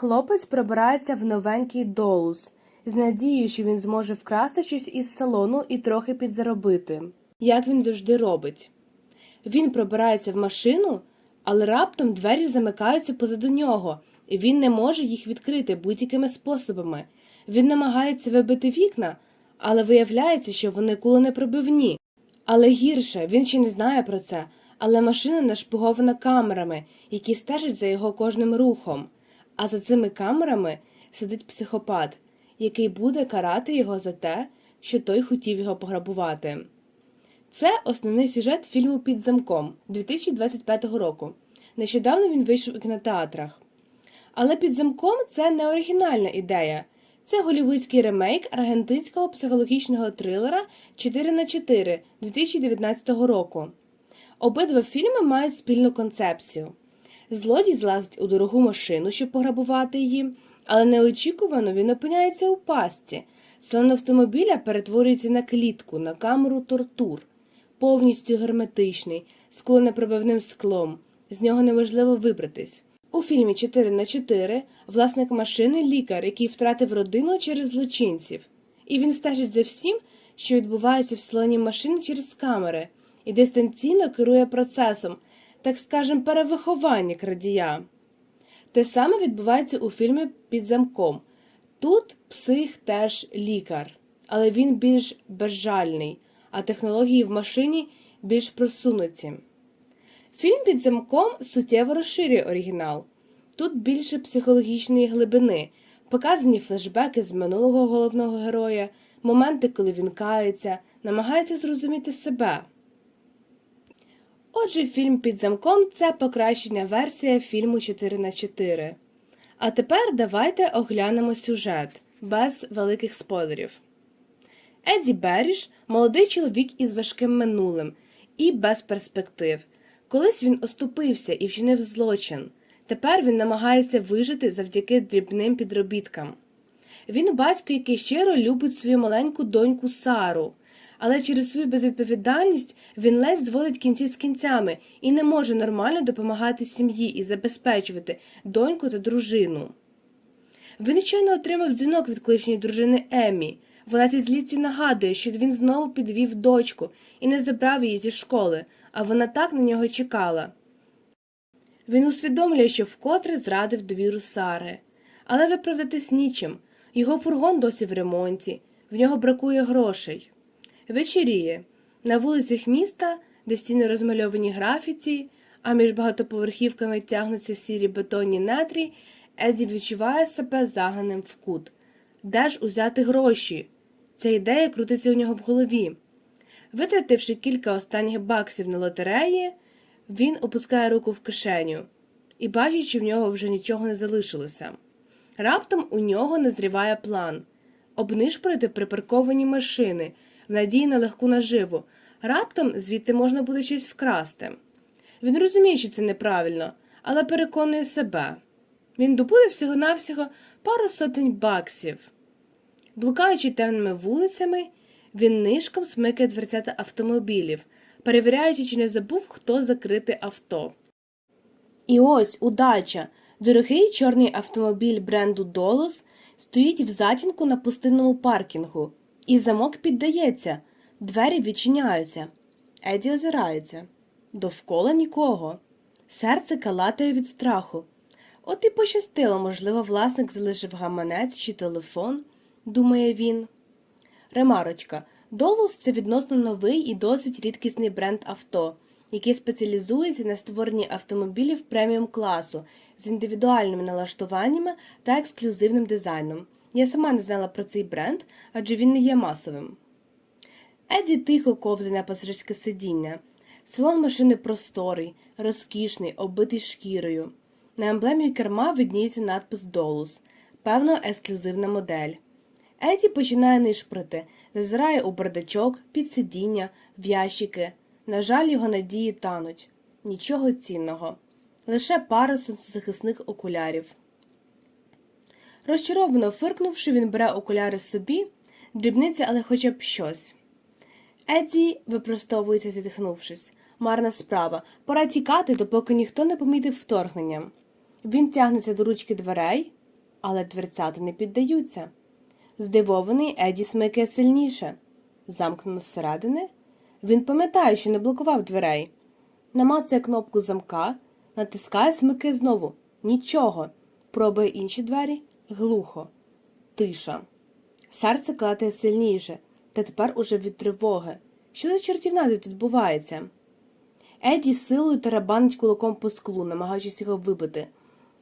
Хлопець пробирається в новенький долус з надією, що він зможе вкрасти щось із салону і трохи підзаробити, як він завжди робить. Він пробирається в машину, але раптом двері замикаються позаду нього, і він не може їх відкрити будь-якими способами. Він намагається вибити вікна, але виявляється, що вони куленепробивні. Але гірше, він ще не знає про це, але машина нашпигована камерами, які стежать за його кожним рухом. А за цими камерами сидить психопат, який буде карати його за те, що той хотів його пограбувати. Це основний сюжет фільму Під замком 2025 року. Нещодавно він вийшов у кінотеатрах. Але під замком це не оригінальна ідея. Це голівудський ремейк аргентинського психологічного трилера 4 на 4 2019 року. Обидва фільми мають спільну концепцію. Злодій злазить у дорогу машину, щоб пограбувати її, але неочікувано він опиняється у пастці. Салон автомобіля перетворюється на клітку, на камеру тортур, повністю герметичний, з куленепробивним склом. З нього неможливо вибратись. У фільмі 4 на 4 власник машини лікар, який втратив родину через злочинців, і він стежить за всім, що відбувається в салоні машини через камери, і дистанційно керує процесом, так скажем, перевиховання крадія. Те саме відбувається у фільмі Під замком. Тут псих теж лікар, але він більш безжальний, а технології в машині більш просунуті. Фільм під замком суттєво розширює оригінал. Тут більше психологічної глибини, показані флешбеки з минулого головного героя, моменти, коли він кається, намагається зрозуміти себе. Отже, фільм під замком це покращення версія фільму 4 на 4 А тепер давайте оглянемо сюжет без великих спойлерів. Еді Беріш молодий чоловік із важким минулим і без перспектив. Колись він оступився і вчинив злочин. Тепер він намагається вижити завдяки дрібним підробіткам. Він батько, який щиро любить свою маленьку доньку Сару, але через свою безвідповідальність він ледь зводить кінці з кінцями і не може нормально допомагати сім'ї і забезпечувати доньку та дружину. Він щойно отримав дзвінок від колишньої дружини Еммі. Вона зі злістю нагадує, що він знову підвів дочку і не забрав її зі школи, а вона так на нього чекала. Він усвідомлює, що вкотре зрадив довіру Сари, але виправдатись нічим. Його фургон досі в ремонті, в нього бракує грошей. Вечеріє. На вулицях міста, де стіни розмальовані графіці, а між багатоповерхівками тягнуться сірі бетонні нетрі, Еді відчуває себе заганим в кут. Де ж узяти гроші? Ця ідея крутиться у нього в голові. Витративши кілька останніх баксів на лотереї, він опускає руку в кишеню і бачить, що в нього вже нічого не залишилося. Раптом у нього назріває план обнишпорити припарковані машини надії на легку наживу. Раптом звідти можна буде щось вкрасти. Він розуміє, що це неправильно, але переконує себе. Він добуде всього-навсього пару сотень баксів. Блукаючи темними вулицями, він нишком смикає дверцята автомобілів, перевіряючи, чи не забув, хто закрити авто. І ось удача! Дорогий чорний автомобіль бренду Долос стоїть в затінку на пустинному паркінгу, і замок піддається, двері відчиняються. Еді озирається. Довкола нікого. Серце калатає від страху. От і пощастило, можливо, власник залишив гаманець чи телефон, думає він. Ремарочка. Долус це відносно новий і досить рідкісний бренд авто, який спеціалізується на створенні автомобілів преміум класу з індивідуальними налаштуваннями та ексклюзивним дизайном. Я сама не знала про цей бренд, адже він не є масовим. Еді тихо ковзає на пасажирське сидіння. Салон машини просторий, розкішний, оббитий шкірою. На емблемі керма видніється надпис Долус, певно, ексклюзивна модель. Еді починає нишприти, зазирає у бардачок, під сидіння, в ящики. На жаль, його надії тануть. Нічого цінного. Лише пара сонцезахисних окулярів. Розчаровано фиркнувши, він бере окуляри собі, дрібниця, але хоча б щось. Едді випростовується, зітхнувшись. Марна справа. Пора тікати, допоки ніхто не помітив вторгнення. Він тягнеться до ручки дверей, але дверцята не піддаються. Здивований Еді смикає сильніше. Замкнено зсередини. Він пам'ятає, що не блокував дверей. Намацує кнопку замка, натискає, смикає знову. Нічого. Пробує інші двері глухо. Тиша. Серце клатає сильніше, та тепер уже від тривоги. Що за чортівна тут відбувається? Еді силою тарабанить кулаком по склу, намагаючись його вибити.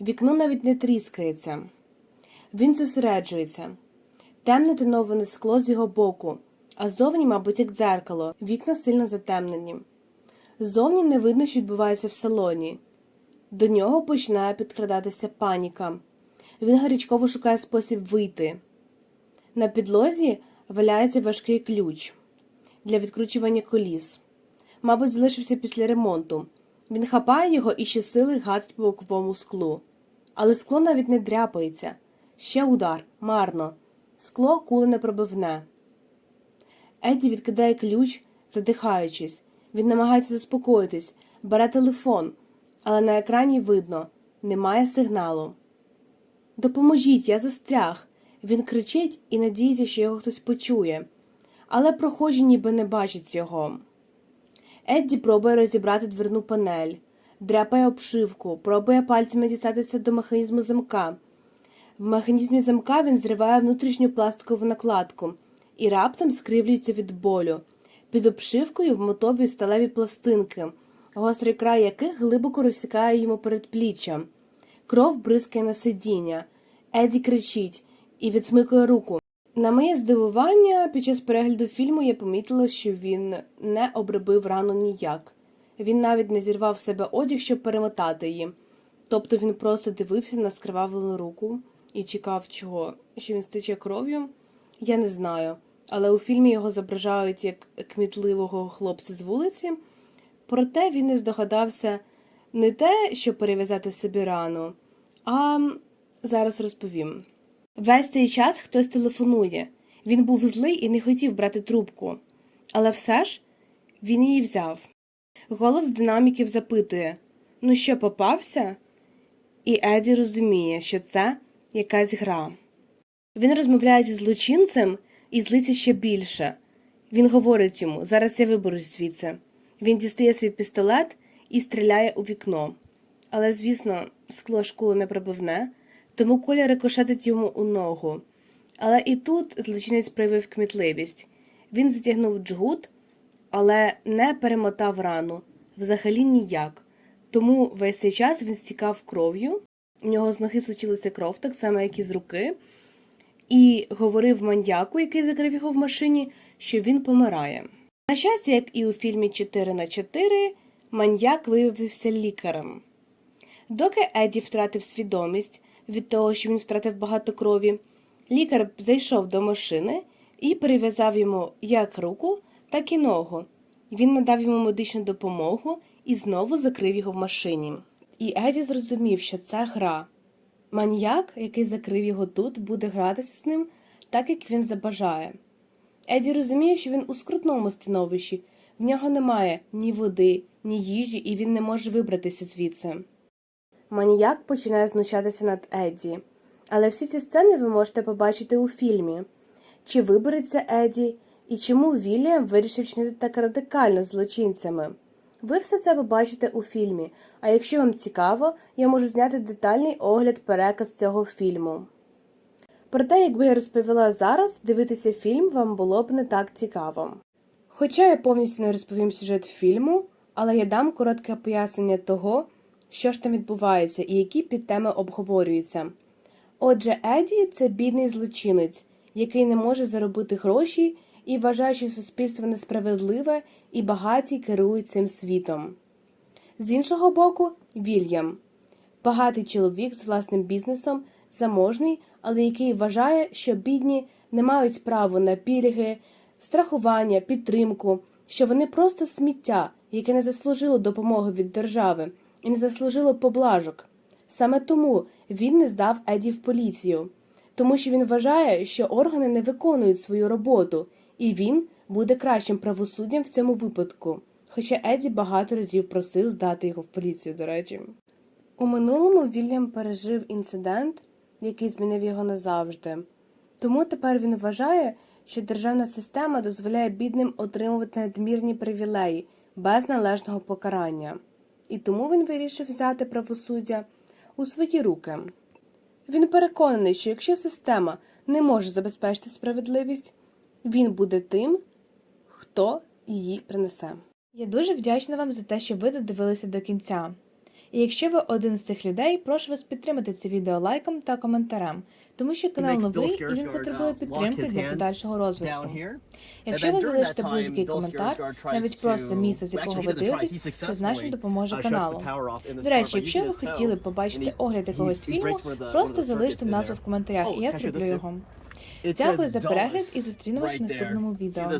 Вікно навіть не тріскається. Він зосереджується. Темне тоноване скло з його боку, а зовні, мабуть, як дзеркало, вікна сильно затемнені. Зовні не видно, що відбувається в салоні. До нього починає підкрадатися паніка. Він гарячково шукає спосіб вийти. На підлозі валяється важкий ключ для відкручування коліс. Мабуть, залишився після ремонту. Він хапає його і щосили гатить по боковому склу. Але скло навіть не дряпається. Ще удар, марно. Скло кули не пробивне. Едді відкидає ключ, задихаючись. Він намагається заспокоїтись, бере телефон, але на екрані видно немає сигналу. Допоможіть, я застряг. Він кричить і надіється, що його хтось почує. Але прохожі ніби не бачать цього. Едді пробує розібрати дверну панель, дряпає обшивку, пробує пальцями дістатися до механізму замка. В механізмі замка він зриває внутрішню пластикову накладку і раптом скривлюється від болю. Під обшивкою вмотові сталеві пластинки, гострий край яких глибоко розсікає йому передпліччя. Кров бризкає на сидіння. Еді кричить і відсмикує руку. На моє здивування, під час перегляду фільму я помітила, що він не обробив рану ніяк. Він навіть не зірвав себе одяг, щоб перемотати її. Тобто він просто дивився на скривавлену руку і чекав чого, що він стиче кров'ю. Я не знаю. Але у фільмі його зображають як кмітливого хлопця з вулиці. Проте він не здогадався не те, щоб перев'язати собі рану, а зараз розповім. Весь цей час хтось телефонує. Він був злий і не хотів брати трубку. Але все ж він її взяв. Голос з динаміків запитує Ну що, попався? І Еді розуміє, що це якась гра. Він розмовляє зі злочинцем і злиться ще більше. Він говорить йому зараз я виберусь звідси. Він дістає свій пістолет і стріляє у вікно. Але, звісно, скло школи не пробивне, тому куля рикошетить йому у ногу. Але і тут злочинець проявив кмітливість. Він затягнув джгут, але не перемотав рану взагалі ніяк. Тому весь цей час він стікав кров'ю, у нього з ноги сочилася кров, так само, як і з руки, і говорив маньяку, який закрив його в машині, що він помирає. На щастя, як і у фільмі 4 на 4 маньяк виявився лікарем. Доки Еді втратив свідомість від того, що він втратив багато крові, лікар зайшов до машини і перев'язав йому як руку, так і ногу. Він надав йому медичну допомогу і знову закрив його в машині. І Еді зрозумів, що це гра. Маніяк, який закрив його тут, буде гратися з ним так, як він забажає. Еді розуміє, що він у скрутному становищі, в нього немає ні води, ні їжі, і він не може вибратися звідси. Маніяк починає знущатися над Едді, але всі ці сцени ви можете побачити у фільмі. Чи вибереться Еді, і чому Вільям вирішив чинити так радикально злочинцями? Ви все це побачите у фільмі, а якщо вам цікаво, я можу зняти детальний огляд переказ цього фільму. Проте, якби я розповіла зараз, дивитися фільм вам було б не так цікаво. Хоча я повністю не розповім сюжет фільму, але я дам коротке пояснення того, що ж там відбувається і які підтеми обговорюються. Отже, Еді це бідний злочинець, який не може заробити гроші і вважає, що суспільство несправедливе і багаті керують цим світом. З іншого боку, Вільям багатий чоловік з власним бізнесом, заможний, але який вважає, що бідні не мають права на пільги, страхування, підтримку, що вони просто сміття, яке не заслужило допомоги від держави і не заслужило поблажок. Саме тому він не здав Еді в поліцію, тому що він вважає, що органи не виконують свою роботу, і він буде кращим правосуддям в цьому випадку. Хоча Еді багато разів просив здати його в поліцію, до речі. У минулому Вільям пережив інцидент, який змінив його назавжди. Тому тепер він вважає, що державна система дозволяє бідним отримувати надмірні привілеї без належного покарання. І тому він вирішив взяти правосуддя у свої руки. Він переконаний, що якщо система не може забезпечити справедливість, він буде тим, хто її принесе. Я дуже вдячна вам за те, що ви додивилися до кінця. І якщо ви один з цих людей, прошу вас підтримати це відео лайком та коментарем, тому що канал новий і він потребує uh, підтримки для подальшого розвитку. Якщо ви залишите будь-який коментар, навіть просто місце, з якого ви дивитесь, це значно допоможе uh, каналу. До речі, якщо ви хотіли побачити огляд якогось фільму, просто залиште назву в коментарях, Oh, і я зроблю його. Дякую за перегляд і зустрінемось в наступному відео.